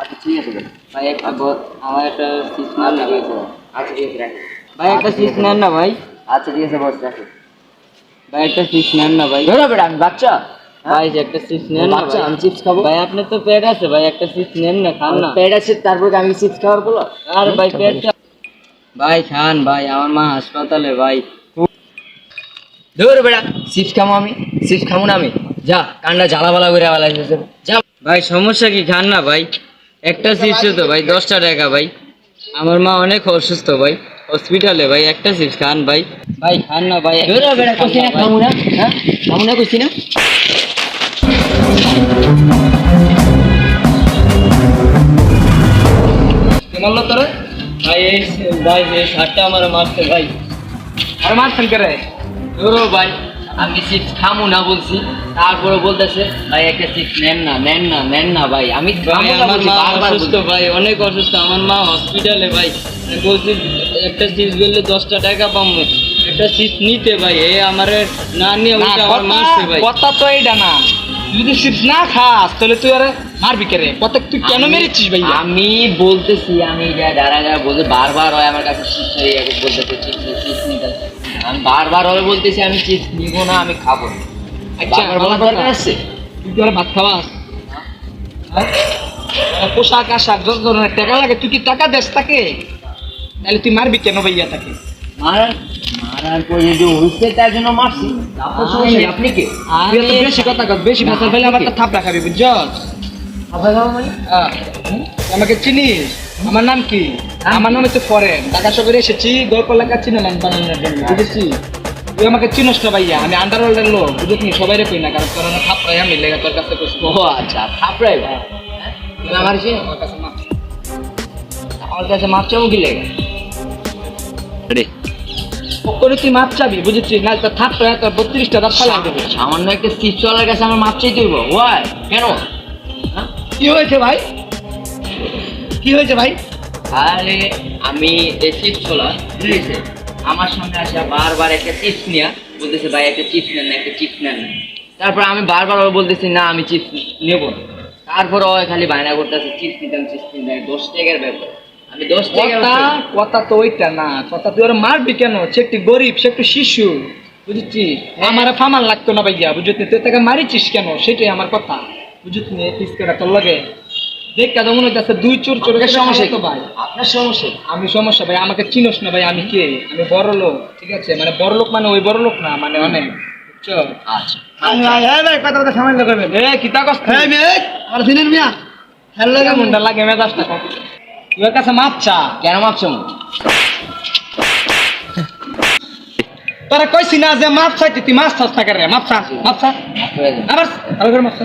আচ্ছা ঠিক আছে ভাই একটা আমার একটা নেন না ভাই আচ্ছা ঠিক আছে রাখি। ভাই একটা নেন না ভাই। আচ্ছা ঠিক আছে বস রাখি। ভাই একটা নেন না ভাই। ধরো বেটা আমি বাচ্চা। ভাই একটা সিট নেন না আমি চিপস খাব। ভাই আপনার তো পেট আছে ভাই একটা সিট নেন না খান না। পেট আছে তারপর আমি চিপস খাওয়ার বলো? আর ভাই পেটটা ভাই খান ভাই আমার মা হাসপাতালে ভাই। ধরো বেটা চিপস খাব আমি চিপস খাব না আমি। যা কান্ডা জ্বালা বালা করে বেলা যা। ভাই সমস্যা কি? খান না ভাই। একটা চিপস তো ভাই দশটা টাকা ভাই। আমার মা অনেক অসুস্থ ভাই হসপিটালে ভাই একটা চিপস খান ভাই। ভাই খান না ভাই কইছি না না। না হ্যাঁ? খাব না না? কে মারলো তোরে? ভাই এই ভাই এই শার্টটা আমার মারছে ভাই। আর মারছেন করে? ভাই। আমি চিপস খামু না বলছি তারপরে বলতেছে ভাই একটা চিপস নেন না নেন না নেন না ভাই। আমি ভাই, আমার মা অসুস্থ ভাই অনেক অসুস্থ। আমার মা হসপিটালে ভাই। বলছি একটা চিপস বললে দশটা টাকা পাবো। একটা চিপস নিতে ভাই। এ আমার না নিয়ে আমার মারছে ভাই। কথা তো এইটা না। যদি চিপস না খাস তাহলে তুই আরে মারবি কে রে কথা তুই কেন মেরেছিস ভাই আমি বলতেছি আমি যা দাঁড়া দাঁড়া বলতে বারবার হয় আমার কাছে চিপস হয়ে বলতেছে চিপস চিপস আমি বারবার হবে বলতেছি আমি চিপস নিব না আমি খাব না। আচ্ছা বলার দরকার আছে? তুই কি ভাত খাওয়াস হ্যাঁ? আর পোশাক আশাক যত ধরনের টাকা লাগে তুই কি টাকা দেস তাকে? তাহলে তুই মারবি কেন ভাইয়া তাকে? মারার মারার পর যদি হইছে তার জন্য মারছি? আপনি কে? বেশি কথা কর বেশি ভাষা ফেলে আমার একটা থাপ রাখাবি হুম? আমাকে চিনিস? আমার নাম কি? আমার নাম হচ্ছে ফরেন। ঢাকা শহরে এসেছি গল্প লেখা চিনেলাম বানানোর জন্য বুঝেছি? তুই আমাকে চিনস না ভাইয়া আমি আন্ডারওয়ার্ল্ডের লোক বুঝেছি সবাই রে কই না কারণ তোর না থাপ আমি লেগে তোর কাছে কইছি। ও আচ্ছা থাপড়াই ভাই? হ্যাঁ? আমার যে আমার কাছে মাপ আমার কাছে মাপ চাবো কি লেগে? করে তুই মাপ চাবি বুঝেছিস? না তোর থাপ তোর বত্রিশটা দাঁত ফালা দেবে। সামান্য একটা চিপস ওয়ালার কাছে আমার মাপ চাইতে হইব। ওয়াই কেন? হ্যাঁ? কি হয়েছে ভাই? কি হয়েছে ভাই? আরে আমি এই চিপস ছোলা বুঝেছে আমার সামনে আসা বারবার একটা চিপস নিয়ে বলতেছে ভাই একটা চিপস নেন না একটা চিপস নেন না। তারপর আমি বারবার ওকে বলতেছি না আমি চিপস নেব না। তারপর ও খালি বায়না করতেছে চিপস নিতাম চিপস নিতাম। দশ টাকার ব্যাপার। আমি দশ টাকার কথা তো ওইটা না কথা তুই ওরা মারবি কেন? সে একটু গরিব সে একটু শিশু বুঝেছিস আমার ফামার লাগতো না ভাইয়া বুঝলি তুই তাকে মারিছিস কেন? সেটাই আমার কথা। বুঝলি নি পিসকেটা তোর লাগে। দেখ কেন মনে হচ্ছে দুই চোর চোর সমস্যা তো ভাই। আপনার সমস্যা আমি সমস্যা ভাই আমাকে চিনোস না ভাই আমি কে? আমি বড় লোক ঠিক আছে? মানে বড় লোক মানে ওই বড় লোক না মানে অনেক বুঝছ? আচ্ছা। কথা কথা সামান্য করবেন এ কিতা কষ্ট আর দিনের মিয়া? হ্যালো মুন্ডা লাগে মেজাজটা? তোর কাছে মাপ চা। কেন মাপছো তোরা কইছি না যে মাপ চাইতে তুই মাছ চাস না করে মাপ চা মাপ চা। আবার চা।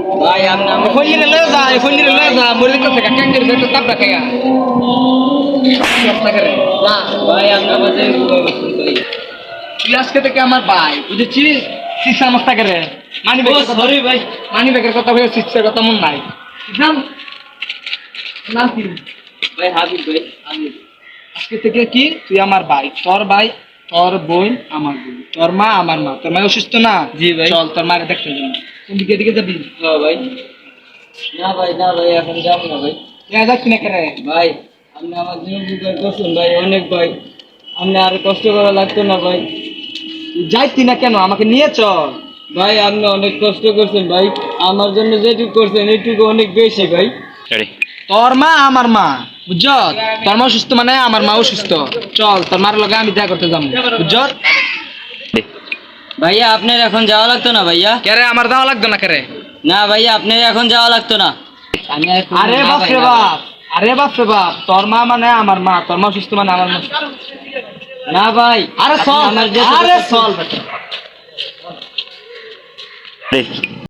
ভাই আপনি ফলিরে লয়ে যা ফলিরে লয়ে যা মরে তো থেকে কাং করে তাপ রাখে গা সস্তা ভাই আপনি আমার তুই আজকে থেকে আমার ভাই বুঝেছিস সিসা মস্তা করে মানি ব্যাগের কথা সরি ভাই মানি ব্যাগের কথা সিসের কথা মন নাই নাম ভাই হাবিব ভাই হাবিব আজকে থেকে কি তুই আমার ভাই তোর ভাই তোর বোন আমার বোন। তোর মা আমার মা। তোর মা অসুস্থ না? জি ভাই। চল তোর মারে দেখতে যাব কোন দিকে দিকে যাবি? হ্যাঁ ভাই। না ভাই না ভাই এখন যাব না ভাই। এ যাচ্ছি না কেন ভাই আপনি আমার জীবন উপকার করছেন ভাই অনেক ভাই। আপনি আর কষ্ট করা লাগতো না ভাই। যাইতি না কেন? আমাকে নিয়ে চল। ভাই আপনি অনেক কষ্ট করছেন ভাই। আমার জন্য যেটুকু করছেন এইটুকু অনেক বেশি ভাই। তোর মা আমার মা। বুঝছ তোর মা অসুস্থ মানে আমার মাও অসুস্থ চল তোর মার লগে আমি দেখা করতে যাব বুঝছ ভাইয়া আপনার এখন যাওয়া লাগতো না ভাইয়া? কেরে আমার দেওয়া লাগতো না কেরে না ভাইয়া আপনার এখন যাওয়া লাগতো না। আমি আর বাপ রে বাপ আরে বাপ রে বাপ তোর মা মানে আমার মা তোর মা অসুস্থ মানে আমার মা না ভাই আরে চল আরে চল।